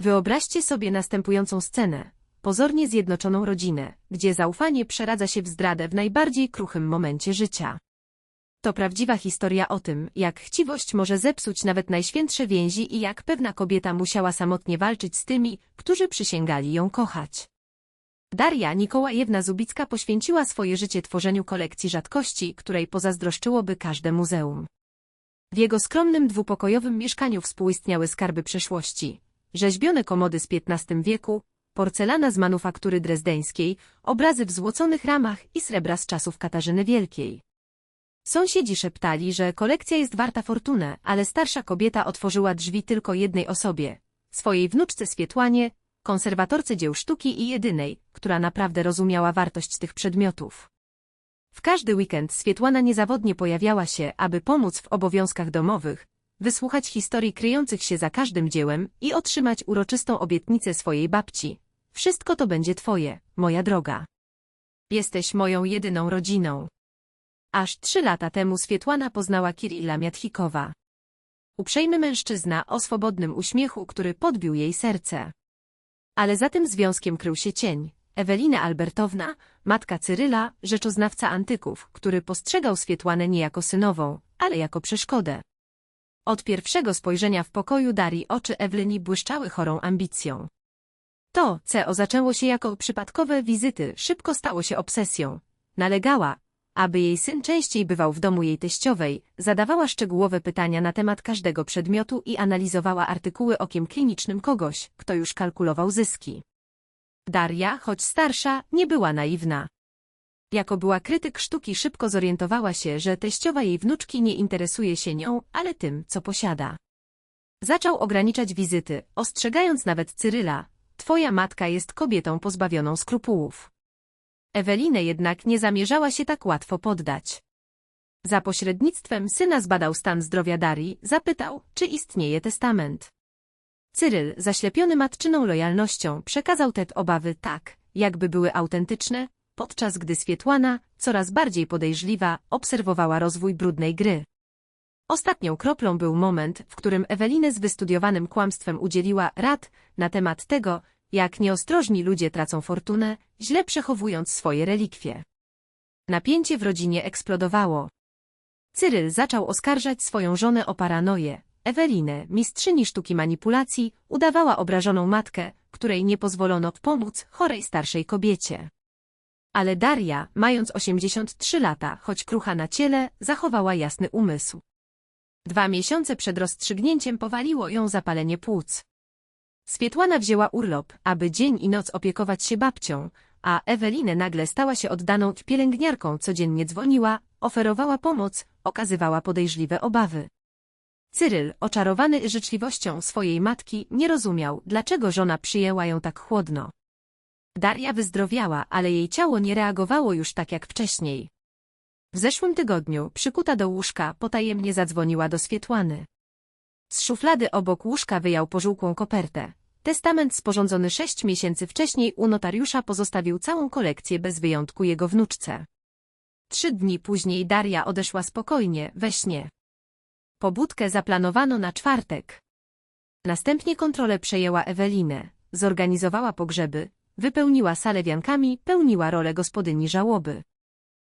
Wyobraźcie sobie następującą scenę. Pozornie zjednoczoną rodzinę, gdzie zaufanie przeradza się w zdradę w najbardziej kruchym momencie życia. To prawdziwa historia o tym, jak chciwość może zepsuć nawet najświętsze więzi i jak pewna kobieta musiała samotnie walczyć z tymi, którzy przysięgali ją kochać. Daria Nikołajewna Zubicka poświęciła swoje życie tworzeniu kolekcji rzadkości, której pozazdroszczyłoby każde muzeum. W jego skromnym dwupokojowym mieszkaniu współistniały skarby przeszłości, rzeźbione komody z XV wieku, porcelana z manufaktury drezdeńskiej, obrazy w złoconych ramach i srebra z czasów Katarzyny Wielkiej. Sąsiedzi szeptali, że kolekcja jest warta fortunę, ale starsza kobieta otworzyła drzwi tylko jednej osobie, swojej wnuczce Swietłanie, konserwatorce dzieł sztuki i jedynej, która naprawdę rozumiała wartość tych przedmiotów. W każdy weekend Swietłana niezawodnie pojawiała się, aby pomóc w obowiązkach domowych, wysłuchać historii kryjących się za każdym dziełem i otrzymać uroczystą obietnicę swojej babci. Wszystko to będzie twoje, moja droga. Jesteś moją jedyną rodziną. Aż trzy lata temu Swietłana poznała Kirilla Miatchikowa. Uprzejmy mężczyzna o swobodnym uśmiechu, który podbił jej serce. Ale za tym związkiem krył się cień. Ewelina Albertowna, matka Cyryla, rzeczoznawca antyków, który postrzegał Swietłanę nie jako synową, ale jako przeszkodę. Od pierwszego spojrzenia w pokoju Darii oczy Ewelini błyszczały chorą ambicją. To, co zaczęło się jako przypadkowe wizyty, szybko stało się obsesją. Nalegała, aby jej syn częściej bywał w domu jej teściowej, zadawała szczegółowe pytania na temat każdego przedmiotu i analizowała artykuły okiem klinicznym kogoś, kto już kalkulował zyski. Daria, choć starsza, nie była naiwna. Jako była krytyk sztuki szybko zorientowała się, że teściowa jej wnuczki nie interesuje się nią, ale tym, co posiada. Zaczął ograniczać wizyty, ostrzegając nawet Cyryla, twoja matka jest kobietą pozbawioną skrupułów. Ewelinę jednak nie zamierzała się tak łatwo poddać. Za pośrednictwem syna zbadał stan zdrowia Darii, zapytał, czy istnieje testament. Cyryl, zaślepiony matczyną lojalnością, przekazał te obawy tak, jakby były autentyczne, podczas gdy Swietłana, coraz bardziej podejrzliwa, obserwowała rozwój brudnej gry. Ostatnią kroplą był moment, w którym Ewelinę z wystudiowanym kłamstwem udzieliła rad na temat tego, jak nieostrożni ludzie tracą fortunę, źle przechowując swoje relikwie. Napięcie w rodzinie eksplodowało. Cyryl zaczął oskarżać swoją żonę o paranoję. Ewelinę, mistrzyni sztuki manipulacji, udawała obrażoną matkę, której nie pozwolono pomóc chorej starszej kobiecie. Ale Daria, mając 83 lata, choć krucha na ciele, zachowała jasny umysł. Dwa miesiące przed rozstrzygnięciem powaliło ją zapalenie płuc. Swietłana wzięła urlop, aby dzień i noc opiekować się babcią, a Ewelinę nagle stała się oddaną pielęgniarką, codziennie dzwoniła, oferowała pomoc, okazywała podejrzliwe obawy. Cyryl, oczarowany życzliwością swojej matki, nie rozumiał, dlaczego żona przyjęła ją tak chłodno. Daria wyzdrowiała, ale jej ciało nie reagowało już tak jak wcześniej. W zeszłym tygodniu, przykuta do łóżka, potajemnie zadzwoniła do Swietłany. Z szuflady obok łóżka wyjął pożółkłą kopertę. Testament sporządzony sześć miesięcy wcześniej u notariusza pozostawił całą kolekcję bez wyjątku jego wnuczce. Trzy dni później Daria odeszła spokojnie, we śnie. Pobudkę zaplanowano na czwartek. Następnie kontrolę przejęła Ewelinę, zorganizowała pogrzeby, wypełniła salę wiankami, pełniła rolę gospodyni żałoby.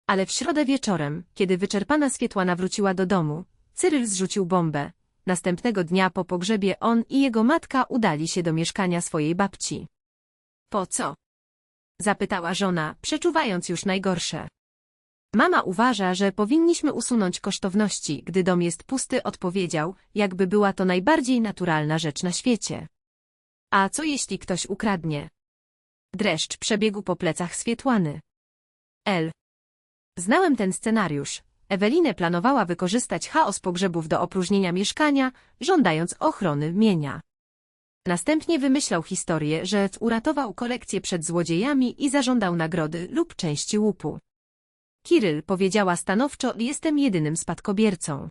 Ale w środę wieczorem, kiedy wyczerpana Swietłana wróciła do domu, Cyryl zrzucił bombę, Następnego dnia po pogrzebie on i jego matka udali się do mieszkania swojej babci. Po co? Zapytała żona, przeczuwając już najgorsze. Mama uważa, że powinniśmy usunąć kosztowności, gdy dom jest pusty, odpowiedział, jakby była to najbardziej naturalna rzecz na świecie. A co jeśli ktoś ukradnie? Dreszcz przebiegł po plecach Swietłany. L. Znałem ten scenariusz, Ewelinę planowała wykorzystać chaos pogrzebów do opróżnienia mieszkania, żądając ochrony mienia. Następnie wymyślał historię, że uratował kolekcję przed złodziejami i zażądał nagrody lub części łupu. Kiryl powiedziała stanowczo, jestem jedynym spadkobiercą.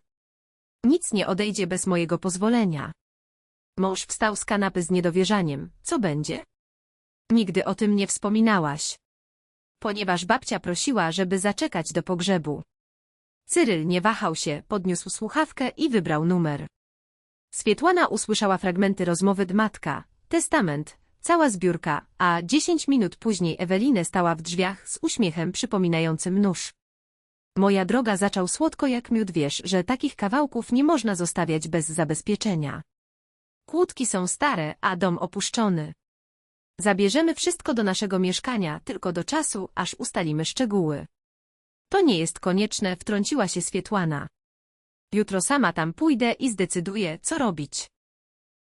Nic nie odejdzie bez mojego pozwolenia. Mąż wstał z kanapy z niedowierzaniem. Co będzie? Nigdy o tym nie wspominałaś. Ponieważ babcia prosiła, żeby zaczekać do pogrzebu. Cyryl nie wahał się, podniósł słuchawkę i wybrał numer. Swietłana usłyszała fragmenty rozmowy Dmatka. Testament, cała zbiórka, a dziesięć minut później Ewelinę stała w drzwiach z uśmiechem przypominającym nóż. Moja droga zaczął słodko jak miód wiesz, że takich kawałków nie można zostawiać bez zabezpieczenia. Kłódki są stare, a dom opuszczony. Zabierzemy wszystko do naszego mieszkania tylko do czasu, aż ustalimy szczegóły. To nie jest konieczne, wtrąciła się Swietłana. Jutro sama tam pójdę i zdecyduję, co robić.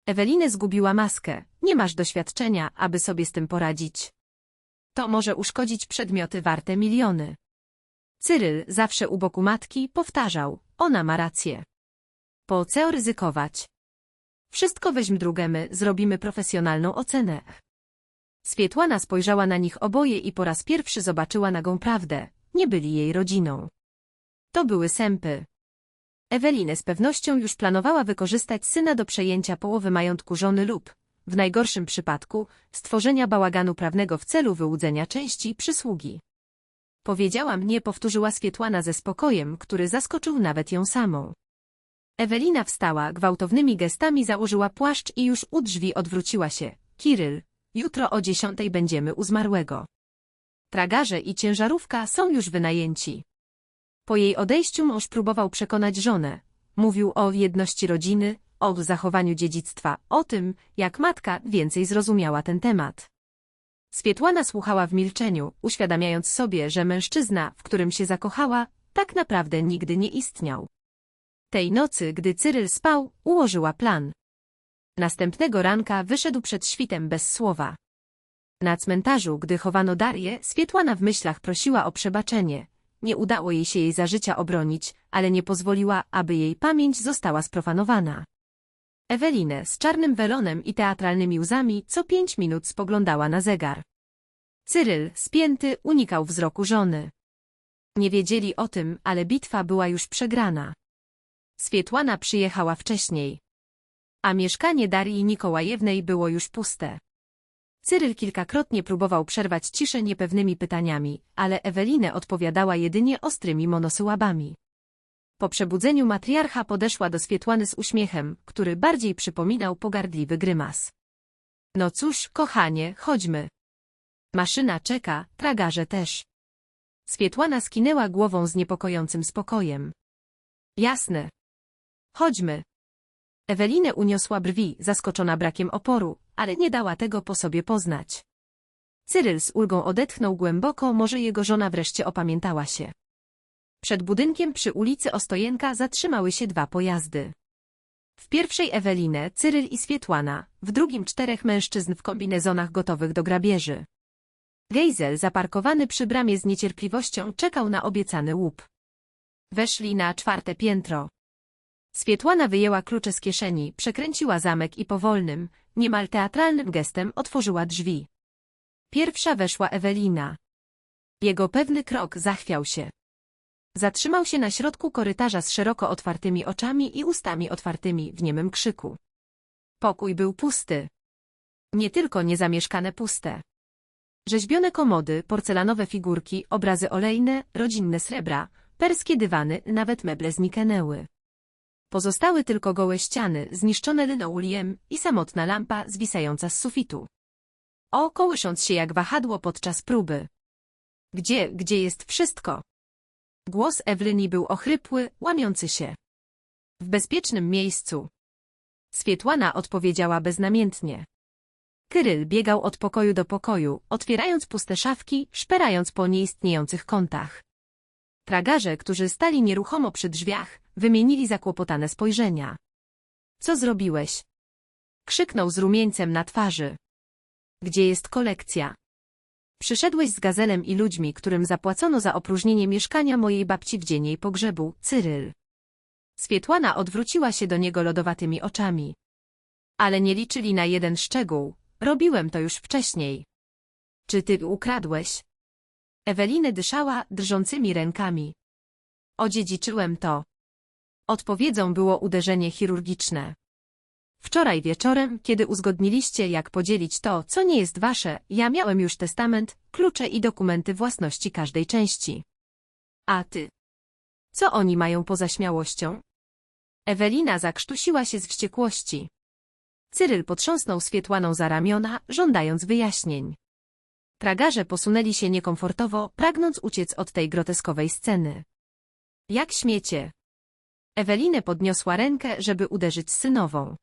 Ewelinę zgubiła maskę. Nie masz doświadczenia, aby sobie z tym poradzić. To może uszkodzić przedmioty warte miliony. Cyryl, zawsze u boku matki, powtarzał, ona ma rację. Po co ryzykować? Wszystko weźm drugemy, zrobimy profesjonalną ocenę. Swietłana spojrzała na nich oboje i po raz pierwszy zobaczyła nagą prawdę. Nie byli jej rodziną. To były sępy. Ewelinę z pewnością już planowała wykorzystać syna do przejęcia połowy majątku żony lub, w najgorszym przypadku, stworzenia bałaganu prawnego w celu wyłudzenia części przysługi. Powiedziałam nie, powtórzyła Swietłana ze spokojem, który zaskoczył nawet ją samą. Ewelina wstała, gwałtownymi gestami założyła płaszcz i już u drzwi odwróciła się. Kiryl, jutro o dziesiątej będziemy u zmarłego. Tragarze i ciężarówka są już wynajęci. Po jej odejściu mąż próbował przekonać żonę. Mówił o jedności rodziny, o zachowaniu dziedzictwa, o tym, jak matka więcej zrozumiała ten temat. Swietłana słuchała w milczeniu, uświadamiając sobie, że mężczyzna, w którym się zakochała, tak naprawdę nigdy nie istniał. Tej nocy, gdy Cyryl spał, ułożyła plan. Następnego ranka wyszedł przed świtem bez słowa. Na cmentarzu, gdy chowano Darię, Swietłana w myślach prosiła o przebaczenie. Nie udało jej się jej za życia obronić, ale nie pozwoliła, aby jej pamięć została sprofanowana. Ewelinę z czarnym welonem i teatralnymi łzami co pięć minut spoglądała na zegar. Cyryl, spięty, unikał wzroku żony. Nie wiedzieli o tym, ale bitwa była już przegrana. Swietłana przyjechała wcześniej. A mieszkanie Darii Nikołajewnej było już puste. Cyryl kilkakrotnie próbował przerwać ciszę niepewnymi pytaniami, ale Ewelinę odpowiadała jedynie ostrymi monosyłabami. Po przebudzeniu matriarcha podeszła do Swietłany z uśmiechem, który bardziej przypominał pogardliwy grymas. No cóż, kochanie, chodźmy. Maszyna czeka, tragarze też. Swietłana skinęła głową z niepokojącym spokojem. Jasne. Chodźmy. Ewelinę uniosła brwi, zaskoczona brakiem oporu, ale nie dała tego po sobie poznać. Cyryl z ulgą odetchnął głęboko, może jego żona wreszcie opamiętała się. Przed budynkiem przy ulicy Ostojenka zatrzymały się dwa pojazdy. W pierwszej Ewelinę, Cyryl i Swietłana, w drugim czterech mężczyzn w kombinezonach gotowych do grabieży. Gejzel zaparkowany przy bramie z niecierpliwością czekał na obiecany łup. Weszli na czwarte piętro. Swietłana wyjęła klucze z kieszeni, przekręciła zamek i powolnym, niemal teatralnym gestem otworzyła drzwi. Pierwsza weszła Ewelina. Jego pewny krok zachwiał się. Zatrzymał się na środku korytarza z szeroko otwartymi oczami i ustami otwartymi w niemym krzyku. Pokój był pusty. Nie tylko niezamieszkane puste. Rzeźbione komody, porcelanowe figurki, obrazy olejne, rodzinne srebra, perskie dywany, nawet meble zniknęły. Pozostały tylko gołe ściany, zniszczone linoleum i samotna lampa zwisająca z sufitu. O, kołysząc się jak wahadło podczas próby. Gdzie, gdzie jest wszystko? Głos Ewlyni był ochrypły, łamiący się. W bezpiecznym miejscu. Swietłana odpowiedziała beznamiętnie. Kyryl biegał od pokoju do pokoju, otwierając puste szafki, szperając po nieistniejących kątach. Tragarze, którzy stali nieruchomo przy drzwiach, wymienili zakłopotane spojrzenia. Co zrobiłeś? Krzyknął z rumieńcem na twarzy. Gdzie jest kolekcja? Przyszedłeś z gazelem i ludźmi, którym zapłacono za opróżnienie mieszkania mojej babci w dzień jej pogrzebu, Cyryl. Swietłana odwróciła się do niego lodowatymi oczami. Ale nie liczyli na jeden szczegół. Robiłem to już wcześniej. Czy ty ukradłeś? Eweliny dyszała drżącymi rękami. Odziedziczyłem to. Odpowiedzią było uderzenie chirurgiczne. Wczoraj wieczorem, kiedy uzgodniliście, jak podzielić to, co nie jest wasze, ja miałem już testament, klucze i dokumenty własności każdej części. A ty? Co oni mają poza śmiałością? Ewelina zakrztusiła się z wściekłości. Cyryl potrząsnął Swietłaną za ramiona, żądając wyjaśnień. Tragarze posunęli się niekomfortowo, pragnąc uciec od tej groteskowej sceny. Jak śmiecie? Ewelinę podniosła rękę, żeby uderzyć synową.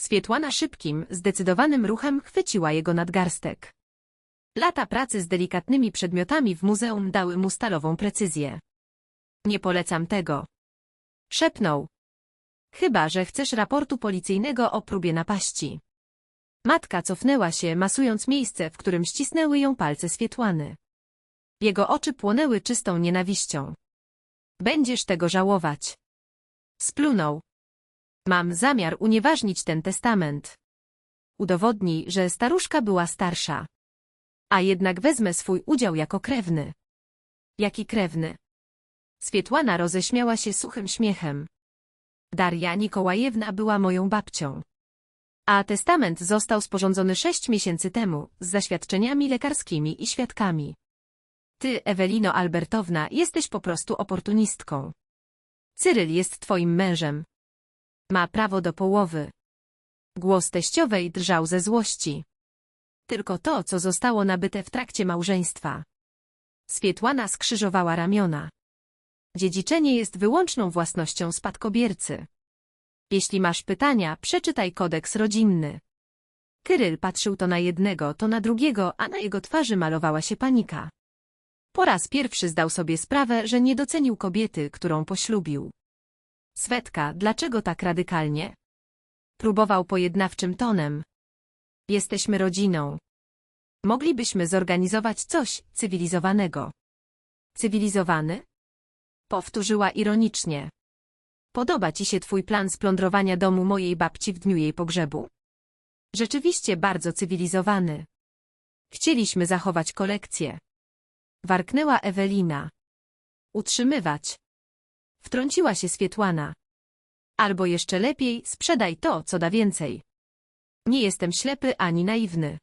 Swietłana szybkim, zdecydowanym ruchem chwyciła jego nadgarstek. Lata pracy z delikatnymi przedmiotami w muzeum dały mu stalową precyzję. Nie polecam tego. Szepnął. Chyba, że chcesz raportu policyjnego o próbie napaści. Matka cofnęła się, masując miejsce, w którym ścisnęły ją palce Swietłany. Jego oczy płonęły czystą nienawiścią. Będziesz tego żałować. Splunął. Mam zamiar unieważnić ten testament. Udowodnij, że staruszka była starsza. A jednak wezmę swój udział jako krewny. Jaki krewny? Swietłana roześmiała się suchym śmiechem. Daria Nikołajewna była moją babcią. A testament został sporządzony sześć miesięcy temu, z zaświadczeniami lekarskimi i świadkami. Ty, Ewelino Albertowna, jesteś po prostu oportunistką. Cyryl jest twoim mężem. Ma prawo do połowy. Głos teściowej drżał ze złości. Tylko to, co zostało nabyte w trakcie małżeństwa. Swietłana skrzyżowała ramiona. Dziedziczenie jest wyłączną własnością spadkobiercy. Jeśli masz pytania, przeczytaj kodeks rodzinny. Kyryl patrzył to na jednego, to na drugiego, a na jego twarzy malowała się panika. Po raz pierwszy zdał sobie sprawę, że nie docenił kobiety, którą poślubił. Svetka, dlaczego tak radykalnie? Próbował pojednawczym tonem. Jesteśmy rodziną. Moglibyśmy zorganizować coś cywilizowanego. Cywilizowany? Powtórzyła ironicznie. Podoba ci się twój plan splądrowania domu mojej babci w dniu jej pogrzebu? Rzeczywiście bardzo cywilizowany. Chcieliśmy zachować kolekcję. Warknęła Ewelina. Utrzymywać. Wtrąciła się Swietłana. Albo jeszcze lepiej, sprzedaj to, co da więcej. Nie jestem ślepy ani naiwny.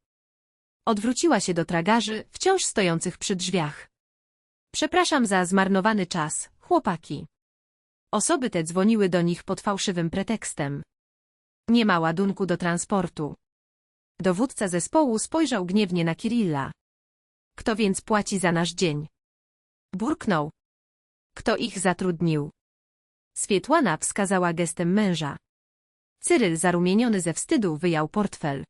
Odwróciła się do tragarzy, wciąż stojących przy drzwiach. Przepraszam za zmarnowany czas, chłopaki. Osoby te dzwoniły do nich pod fałszywym pretekstem. Nie ma ładunku do transportu. Dowódca zespołu spojrzał gniewnie na Kirilla. Kto więc płaci za nasz dzień? Burknął. Kto ich zatrudnił? Swietłana wskazała gestem męża. Cyryl zarumieniony ze wstydu wyjął portfel.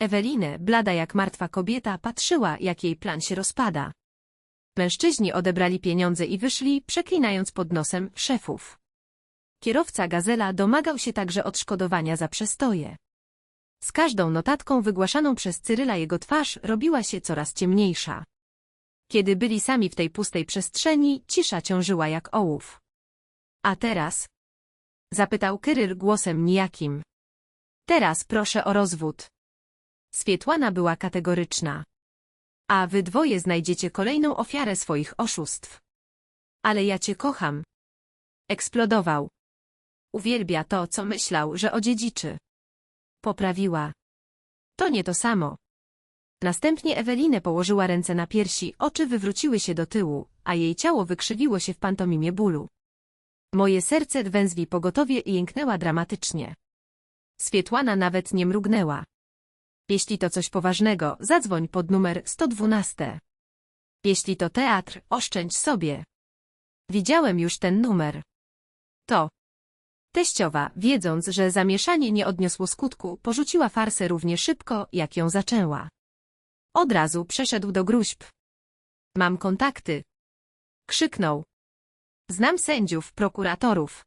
Ewelinę, blada jak martwa kobieta, patrzyła, jak jej plan się rozpada. Mężczyźni odebrali pieniądze i wyszli, przeklinając pod nosem szefów. Kierowca Gazela domagał się także odszkodowania za przestoje. Z każdą notatką wygłaszaną przez Cyryla jego twarz robiła się coraz ciemniejsza. Kiedy byli sami w tej pustej przestrzeni, cisza ciążyła jak ołów. A teraz? Zapytał Kyryl głosem nijakim. Teraz proszę o rozwód. Swietłana była kategoryczna. A wy dwoje znajdziecie kolejną ofiarę swoich oszustw. Ale ja cię kocham. Eksplodował. Uwielbia to, co myślał, że odziedziczy. Poprawiła. To nie to samo. Następnie Ewelinę położyła ręce na piersi, oczy wywróciły się do tyłu, a jej ciało wykrzywiło się w pantomimie bólu. Moje serce węzwi pogotowie i jęknęła dramatycznie. Swietłana nawet nie mrugnęła. Jeśli to coś poważnego, zadzwoń pod numer 112. Jeśli to teatr, oszczędź sobie. Widziałem już ten numer. To. Teściowa, wiedząc, że zamieszanie nie odniosło skutku, porzuciła farsę równie szybko, jak ją zaczęła. Od razu przeszedł do gruźb. Mam kontakty. Krzyknął. Znam sędziów, prokuratorów.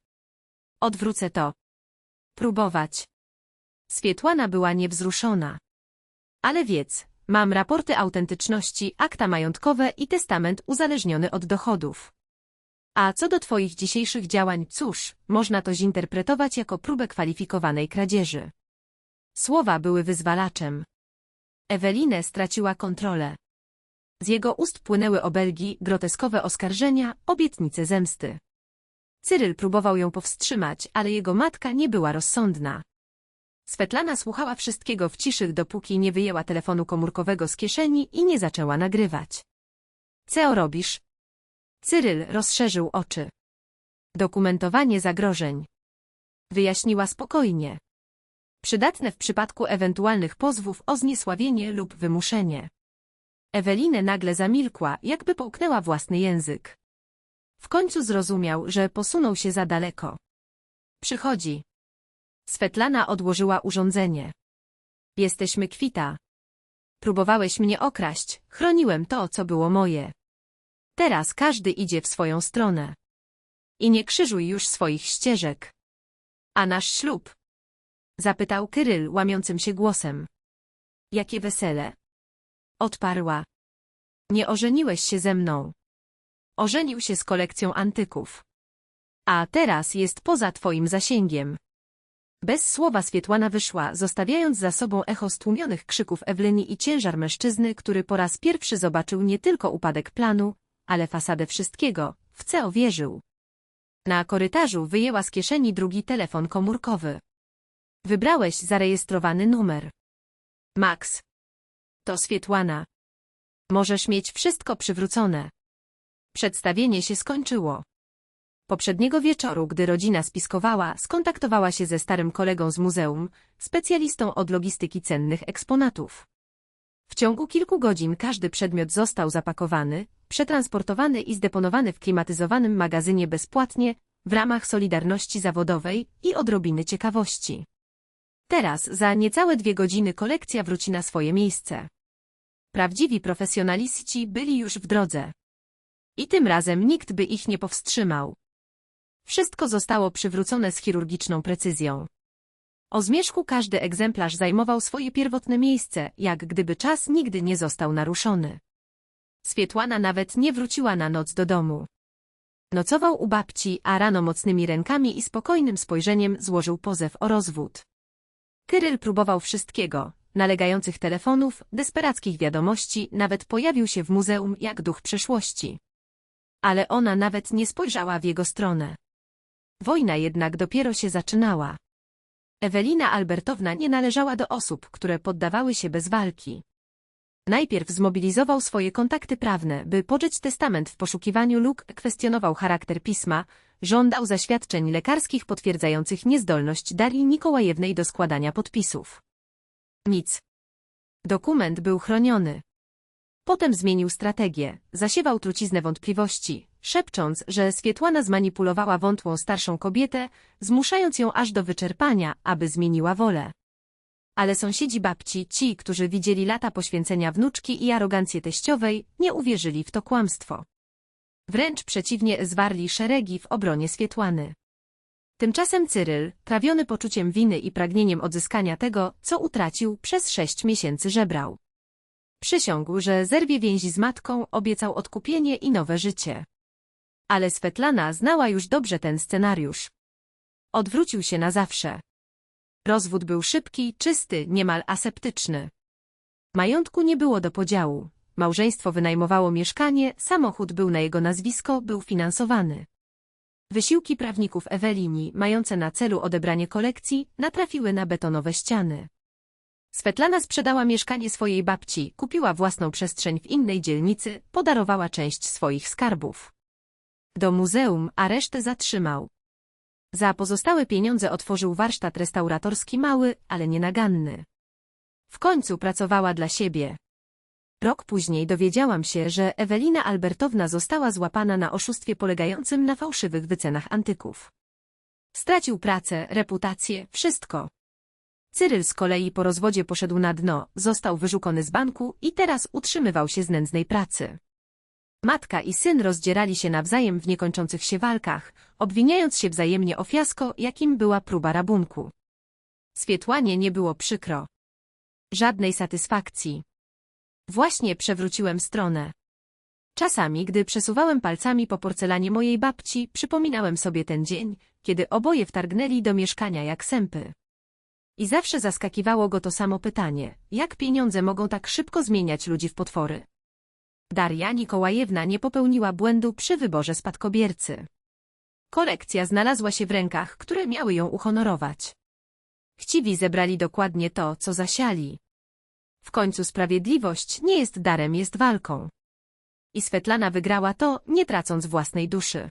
Odwrócę to. Próbować. Swietłana była niewzruszona. Ale wiedz, mam raporty autentyczności, akta majątkowe i testament uzależniony od dochodów. A co do twoich dzisiejszych działań, cóż, można to zinterpretować jako próbę kwalifikowanej kradzieży. Słowa były wyzwalaczem. Ewelinę straciła kontrolę. Z jego ust płynęły obelgi, groteskowe oskarżenia, obietnice zemsty. Cyryl próbował ją powstrzymać, ale jego matka nie była rozsądna. Svetlana słuchała wszystkiego w ciszy, dopóki nie wyjęła telefonu komórkowego z kieszeni i nie zaczęła nagrywać. Co robisz? Cyryl rozszerzył oczy. Dokumentowanie zagrożeń. Wyjaśniła spokojnie. Przydatne w przypadku ewentualnych pozwów o zniesławienie lub wymuszenie. Ewelinę nagle zamilkła, jakby połknęła własny język. W końcu zrozumiał, że posunął się za daleko. Przychodzi. Svetlana odłożyła urządzenie. Jesteśmy kwita. Próbowałeś mnie okraść, chroniłem to, co było moje. Teraz każdy idzie w swoją stronę. I nie krzyżuj już swoich ścieżek. A nasz ślub? Zapytał Kyryl łamiącym się głosem. Jakie wesele? Odparła. Nie ożeniłeś się ze mną. Ożenił się z kolekcją antyków. A teraz jest poza twoim zasięgiem. Bez słowa Swietłana wyszła, zostawiając za sobą echo stłumionych krzyków Ewleni i ciężar mężczyzny, który po raz pierwszy zobaczył nie tylko upadek planu, ale fasadę wszystkiego, w co wierzył. Na korytarzu wyjęła z kieszeni drugi telefon komórkowy. Wybrałeś zarejestrowany numer. Max. To Swietłana. Możesz mieć wszystko przywrócone. Przedstawienie się skończyło. Poprzedniego wieczoru, gdy rodzina spiskowała, skontaktowała się ze starym kolegą z muzeum, specjalistą od logistyki cennych eksponatów. W ciągu kilku godzin każdy przedmiot został zapakowany, przetransportowany i zdeponowany w klimatyzowanym magazynie bezpłatnie, w ramach solidarności zawodowej i odrobiny ciekawości. Teraz, za niecałe dwie godziny kolekcja wróci na swoje miejsce. Prawdziwi profesjonaliści byli już w drodze. I tym razem nikt by ich nie powstrzymał. Wszystko zostało przywrócone z chirurgiczną precyzją. O zmierzchu każdy egzemplarz zajmował swoje pierwotne miejsce, jak gdyby czas nigdy nie został naruszony. Swietłana nawet nie wróciła na noc do domu. Nocował u babci, a rano mocnymi rękami i spokojnym spojrzeniem złożył pozew o rozwód. Kyryl próbował wszystkiego, nalegających telefonów, desperackich wiadomości, nawet pojawił się w muzeum jak duch przeszłości. Ale ona nawet nie spojrzała w jego stronę. Wojna jednak dopiero się zaczynała. Ewelina Albertowna nie należała do osób, które poddawały się bez walki. Najpierw zmobilizował swoje kontakty prawne, by pożyć testament w poszukiwaniu luk, kwestionował charakter pisma, żądał zaświadczeń lekarskich potwierdzających niezdolność Darii Nikołajewnej do składania podpisów. Nic. Dokument był chroniony. Potem zmienił strategię, zasiewał truciznę wątpliwości, szepcząc, że Swietłana zmanipulowała wątłą starszą kobietę, zmuszając ją aż do wyczerpania, aby zmieniła wolę. Ale sąsiedzi babci, ci, którzy widzieli lata poświęcenia wnuczki i arogancję teściowej, nie uwierzyli w to kłamstwo. Wręcz przeciwnie zwarli szeregi w obronie Swietłany. Tymczasem Cyryl, trawiony poczuciem winy i pragnieniem odzyskania tego, co utracił, przez sześć miesięcy żebrał. Przysiągł, że zerwie więzi z matką, obiecał odkupienie i nowe życie. Ale Svetlana znała już dobrze ten scenariusz. Odwrócił się na zawsze. Rozwód był szybki, czysty, niemal aseptyczny. Majątku nie było do podziału. Małżeństwo wynajmowało mieszkanie, samochód był na jego nazwisko, był finansowany. Wysiłki prawników Ewelini, mające na celu odebranie kolekcji, natrafiły na betonowe ściany. Svetlana sprzedała mieszkanie swojej babci, kupiła własną przestrzeń w innej dzielnicy, podarowała część swoich skarbów. Do muzeum, a resztę zatrzymał. Za pozostałe pieniądze otworzył warsztat restauratorski mały, ale nienaganny. W końcu pracowała dla siebie. Rok później dowiedziałam się, że Ewelina Albertowna została złapana na oszustwie polegającym na fałszywych wycenach antyków. Stracił pracę, reputację, wszystko. Cyryl z kolei po rozwodzie poszedł na dno, został wyszukany z banku i teraz utrzymywał się z nędznej pracy. Matka i syn rozdzierali się nawzajem w niekończących się walkach, obwiniając się wzajemnie o fiasko, jakim była próba rabunku. Swietłanie nie było przykro. Żadnej satysfakcji. Właśnie przewróciłem stronę. Czasami, gdy przesuwałem palcami po porcelanie mojej babci, przypominałem sobie ten dzień, kiedy oboje wtargnęli do mieszkania jak sępy. I zawsze zaskakiwało go to samo pytanie, jak pieniądze mogą tak szybko zmieniać ludzi w potwory. Daria Nikołajewna nie popełniła błędu przy wyborze spadkobiercy. Kolekcja znalazła się w rękach, które miały ją uhonorować. Chciwi zebrali dokładnie to, co zasiali. W końcu sprawiedliwość nie jest darem, jest walką. I Svetlana wygrała to, nie tracąc własnej duszy.